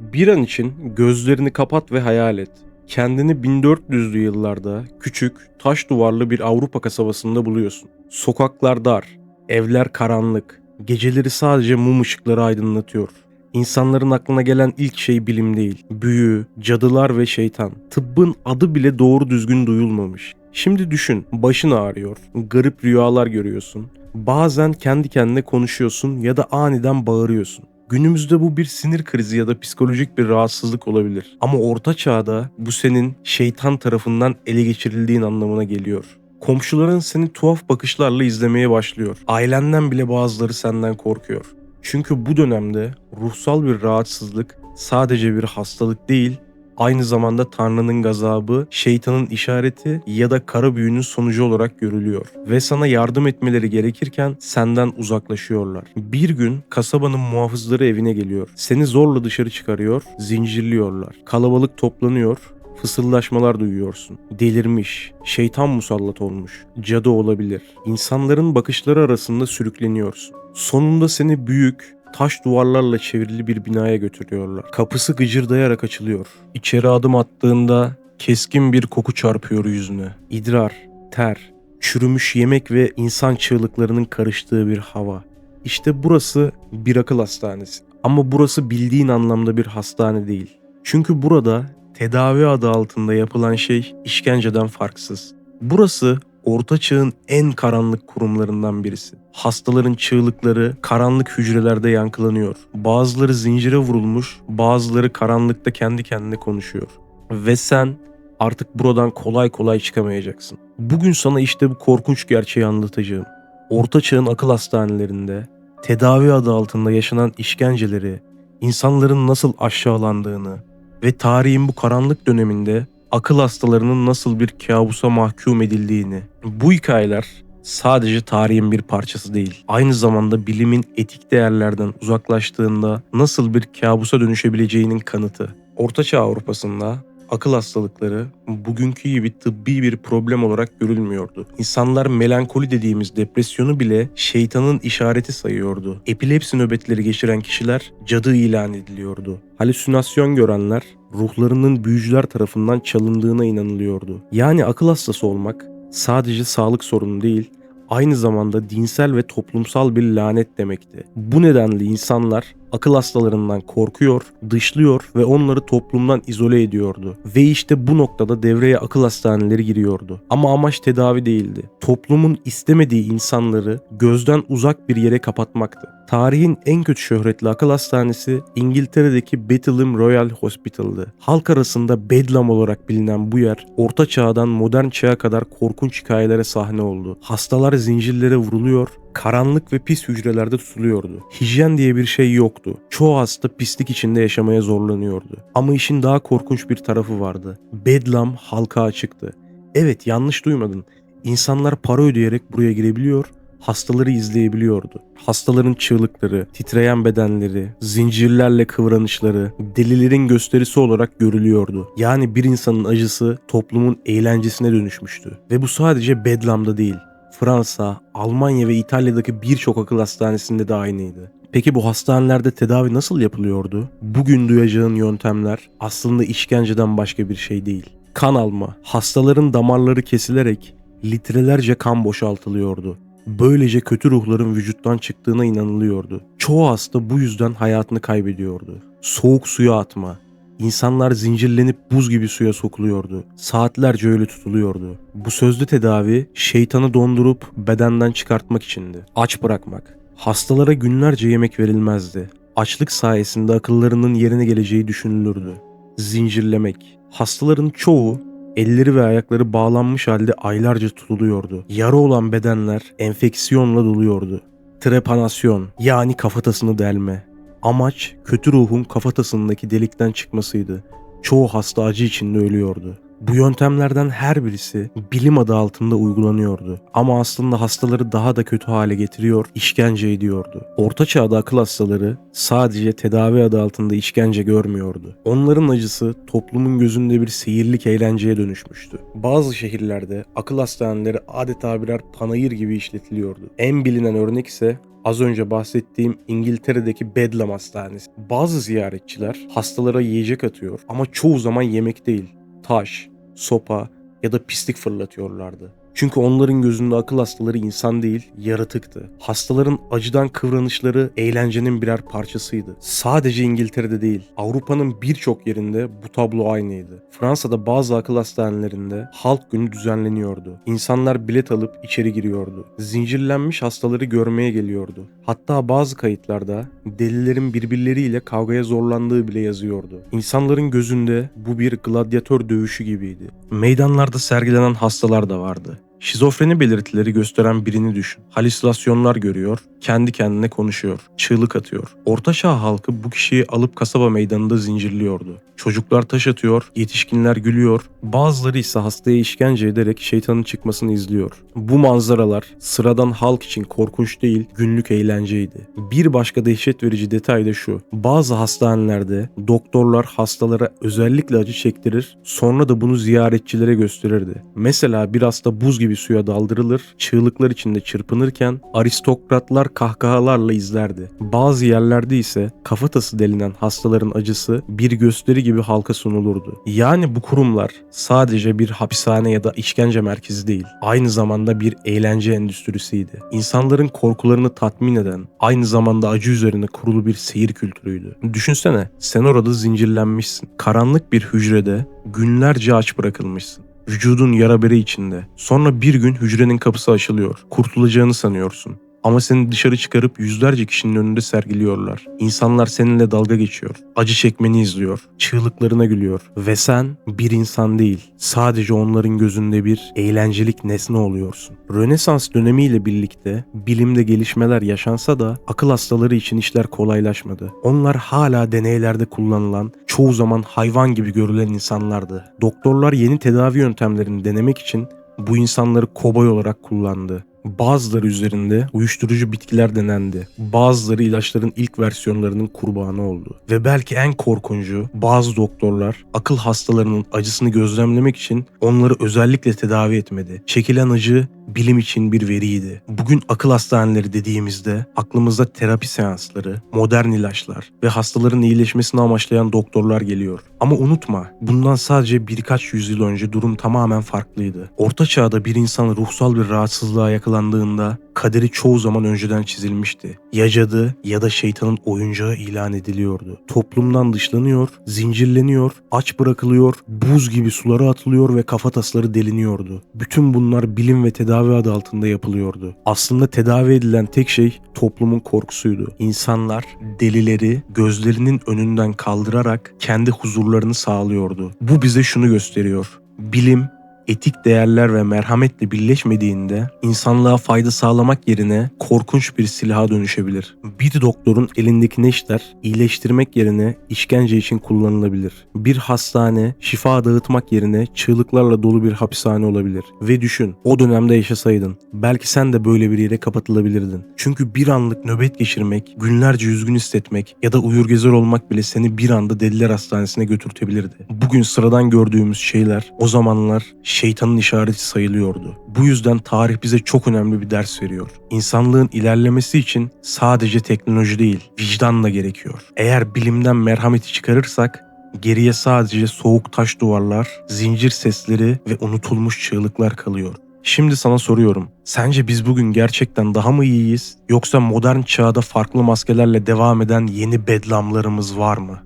Bir an için gözlerini kapat ve hayal et. Kendini 1400'lü yıllarda küçük, taş duvarlı bir Avrupa kasabasında buluyorsun. Sokaklar dar, evler karanlık, geceleri sadece mum ışıkları aydınlatıyor. İnsanların aklına gelen ilk şey bilim değil, büyü, cadılar ve şeytan. Tıbbın adı bile doğru düzgün duyulmamış. Şimdi düşün, başın ağrıyor, garip rüyalar görüyorsun. Bazen kendi kendine konuşuyorsun ya da aniden bağırıyorsun. Günümüzde bu bir sinir krizi ya da psikolojik bir rahatsızlık olabilir. Ama orta çağda bu senin şeytan tarafından ele geçirildiğin anlamına geliyor. Komşuların seni tuhaf bakışlarla izlemeye başlıyor. Ailenden bile bazıları senden korkuyor. Çünkü bu dönemde ruhsal bir rahatsızlık sadece bir hastalık değil, aynı zamanda Tanrı'nın gazabı, şeytanın işareti ya da kara büyünün sonucu olarak görülüyor. Ve sana yardım etmeleri gerekirken senden uzaklaşıyorlar. Bir gün kasabanın muhafızları evine geliyor. Seni zorla dışarı çıkarıyor, zincirliyorlar. Kalabalık toplanıyor, fısıldaşmalar duyuyorsun. Delirmiş, şeytan musallat olmuş, cadı olabilir. İnsanların bakışları arasında sürükleniyorsun. Sonunda seni büyük, taş duvarlarla çevrili bir binaya götürüyorlar. Kapısı gıcırdayarak açılıyor. İçeri adım attığında keskin bir koku çarpıyor yüzüne. İdrar, ter, çürümüş yemek ve insan çığlıklarının karıştığı bir hava. İşte burası bir akıl hastanesi. Ama burası bildiğin anlamda bir hastane değil. Çünkü burada tedavi adı altında yapılan şey işkenceden farksız. Burası Orta Çağ'ın en karanlık kurumlarından birisi. Hastaların çığlıkları karanlık hücrelerde yankılanıyor. Bazıları zincire vurulmuş, bazıları karanlıkta kendi kendine konuşuyor. Ve sen artık buradan kolay kolay çıkamayacaksın. Bugün sana işte bu korkunç gerçeği anlatacağım. Orta Çağ'ın akıl hastanelerinde tedavi adı altında yaşanan işkenceleri, insanların nasıl aşağılandığını ve tarihin bu karanlık döneminde akıl hastalarının nasıl bir kabusa mahkum edildiğini. Bu hikayeler sadece tarihin bir parçası değil. Aynı zamanda bilimin etik değerlerden uzaklaştığında nasıl bir kabusa dönüşebileceğinin kanıtı. Ortaçağ Avrupa'sında akıl hastalıkları bugünkü gibi tıbbi bir problem olarak görülmüyordu. İnsanlar melankoli dediğimiz depresyonu bile şeytanın işareti sayıyordu. Epilepsi nöbetleri geçiren kişiler cadı ilan ediliyordu. Halüsinasyon görenler ruhlarının büyücüler tarafından çalındığına inanılıyordu. Yani akıl hastası olmak sadece sağlık sorunu değil, aynı zamanda dinsel ve toplumsal bir lanet demekti. Bu nedenle insanlar akıl hastalarından korkuyor, dışlıyor ve onları toplumdan izole ediyordu. Ve işte bu noktada devreye akıl hastaneleri giriyordu. Ama amaç tedavi değildi. Toplumun istemediği insanları gözden uzak bir yere kapatmaktı. Tarihin en kötü şöhretli akıl hastanesi İngiltere'deki Bethlehem Royal Hospital'dı. Halk arasında Bedlam olarak bilinen bu yer orta çağdan modern çağa kadar korkunç hikayelere sahne oldu. Hastalar zincirlere vuruluyor, karanlık ve pis hücrelerde tutuluyordu. Hijyen diye bir şey yoktu. Çoğu hasta pislik içinde yaşamaya zorlanıyordu. Ama işin daha korkunç bir tarafı vardı. Bedlam halka açıktı. Evet yanlış duymadın. İnsanlar para ödeyerek buraya girebiliyor, hastaları izleyebiliyordu. Hastaların çığlıkları, titreyen bedenleri, zincirlerle kıvranışları, delilerin gösterisi olarak görülüyordu. Yani bir insanın acısı toplumun eğlencesine dönüşmüştü. Ve bu sadece Bedlam'da değil. Fransa, Almanya ve İtalya'daki birçok akıl hastanesinde de aynıydı. Peki bu hastanelerde tedavi nasıl yapılıyordu? Bugün duyacağın yöntemler aslında işkenceden başka bir şey değil. Kan alma, hastaların damarları kesilerek litrelerce kan boşaltılıyordu. Böylece kötü ruhların vücuttan çıktığına inanılıyordu. Çoğu hasta bu yüzden hayatını kaybediyordu. Soğuk suya atma, İnsanlar zincirlenip buz gibi suya sokuluyordu. Saatlerce öyle tutuluyordu. Bu sözlü tedavi şeytanı dondurup bedenden çıkartmak içindi. Aç bırakmak. Hastalara günlerce yemek verilmezdi. Açlık sayesinde akıllarının yerine geleceği düşünülürdü. Zincirlemek. Hastaların çoğu elleri ve ayakları bağlanmış halde aylarca tutuluyordu. Yara olan bedenler enfeksiyonla doluyordu. Trepanasyon yani kafatasını delme. Amaç kötü ruhun kafatasındaki delikten çıkmasıydı. Çoğu hasta acı içinde ölüyordu. Bu yöntemlerden her birisi bilim adı altında uygulanıyordu. Ama aslında hastaları daha da kötü hale getiriyor, işkence ediyordu. Orta çağda akıl hastaları sadece tedavi adı altında işkence görmüyordu. Onların acısı toplumun gözünde bir seyirlik eğlenceye dönüşmüştü. Bazı şehirlerde akıl hastaneleri adeta birer panayır gibi işletiliyordu. En bilinen örnek ise Az önce bahsettiğim İngiltere'deki Bedlam Hastanesi. Bazı ziyaretçiler hastalara yiyecek atıyor ama çoğu zaman yemek değil, taş, sopa ya da pislik fırlatıyorlardı. Çünkü onların gözünde akıl hastaları insan değil, yaratıktı. Hastaların acıdan kıvranışları eğlencenin birer parçasıydı. Sadece İngiltere'de değil, Avrupa'nın birçok yerinde bu tablo aynıydı. Fransa'da bazı akıl hastanelerinde halk günü düzenleniyordu. İnsanlar bilet alıp içeri giriyordu. Zincirlenmiş hastaları görmeye geliyordu. Hatta bazı kayıtlarda delilerin birbirleriyle kavgaya zorlandığı bile yazıyordu. İnsanların gözünde bu bir gladyatör dövüşü gibiydi. Meydanlarda sergilenen hastalar da vardı. Şizofreni belirtileri gösteren birini düşün. Halüsinasyonlar görüyor, kendi kendine konuşuyor, çığlık atıyor. Ortaçağ halkı bu kişiyi alıp kasaba meydanında zincirliyordu. Çocuklar taş atıyor, yetişkinler gülüyor, bazıları ise hastaya işkence ederek şeytanın çıkmasını izliyor. Bu manzaralar sıradan halk için korkunç değil, günlük eğlenceydi. Bir başka dehşet verici detay da şu. Bazı hastanelerde doktorlar hastalara özellikle acı çektirir, sonra da bunu ziyaretçilere gösterirdi. Mesela bir hasta buz gibi suya daldırılır, çığlıklar içinde çırpınırken aristokratlar kahkahalarla izlerdi. Bazı yerlerde ise kafatası delinen hastaların acısı bir gösteri gibi halka sunulurdu. Yani bu kurumlar sadece bir hapishane ya da işkence merkezi değil, aynı zamanda bir eğlence endüstrisiydi. İnsanların korkularını tatmin eden, aynı zamanda acı üzerine kurulu bir seyir kültürüydü. Düşünsene, sen orada zincirlenmişsin. Karanlık bir hücrede günlerce aç bırakılmışsın. Vücudun yara bere içinde. Sonra bir gün hücrenin kapısı açılıyor. Kurtulacağını sanıyorsun. Ama seni dışarı çıkarıp yüzlerce kişinin önünde sergiliyorlar. İnsanlar seninle dalga geçiyor. Acı çekmeni izliyor. Çığlıklarına gülüyor. Ve sen bir insan değil. Sadece onların gözünde bir eğlencelik nesne oluyorsun. Rönesans dönemiyle birlikte bilimde gelişmeler yaşansa da akıl hastaları için işler kolaylaşmadı. Onlar hala deneylerde kullanılan, çoğu zaman hayvan gibi görülen insanlardı. Doktorlar yeni tedavi yöntemlerini denemek için bu insanları kobay olarak kullandı. Bazıları üzerinde uyuşturucu bitkiler denendi. Bazıları ilaçların ilk versiyonlarının kurbanı oldu. Ve belki en korkuncu bazı doktorlar akıl hastalarının acısını gözlemlemek için onları özellikle tedavi etmedi. Çekilen acı bilim için bir veriydi. Bugün akıl hastaneleri dediğimizde aklımıza terapi seansları, modern ilaçlar ve hastaların iyileşmesini amaçlayan doktorlar geliyor. Ama unutma, bundan sadece birkaç yüzyıl önce durum tamamen farklıydı. Orta çağda bir insan ruhsal bir rahatsızlığa yakalandığında kaderi çoğu zaman önceden çizilmişti. Ya cadı ya da şeytanın oyuncağı ilan ediliyordu. Toplumdan dışlanıyor, zincirleniyor, aç bırakılıyor, buz gibi sulara atılıyor ve kafatasları deliniyordu. Bütün bunlar bilim ve tedavi adı altında yapılıyordu. Aslında tedavi edilen tek şey toplumun korkusuydu. İnsanlar delileri gözlerinin önünden kaldırarak kendi huzurlarını sağlıyordu. Bu bize şunu gösteriyor. Bilim etik değerler ve merhametle birleşmediğinde insanlığa fayda sağlamak yerine korkunç bir silaha dönüşebilir. Bir doktorun elindeki neşter iyileştirmek yerine işkence için kullanılabilir. Bir hastane şifa dağıtmak yerine çığlıklarla dolu bir hapishane olabilir. Ve düşün o dönemde yaşasaydın belki sen de böyle bir yere kapatılabilirdin. Çünkü bir anlık nöbet geçirmek, günlerce üzgün hissetmek ya da uyur gezer olmak bile seni bir anda deliler hastanesine götürtebilirdi. Bugün sıradan gördüğümüz şeyler o zamanlar şeytanın işareti sayılıyordu. Bu yüzden tarih bize çok önemli bir ders veriyor. İnsanlığın ilerlemesi için sadece teknoloji değil, vicdan da gerekiyor. Eğer bilimden merhameti çıkarırsak geriye sadece soğuk taş duvarlar, zincir sesleri ve unutulmuş çığlıklar kalıyor. Şimdi sana soruyorum. Sence biz bugün gerçekten daha mı iyiyiz yoksa modern çağda farklı maskelerle devam eden yeni bedlamlarımız var mı?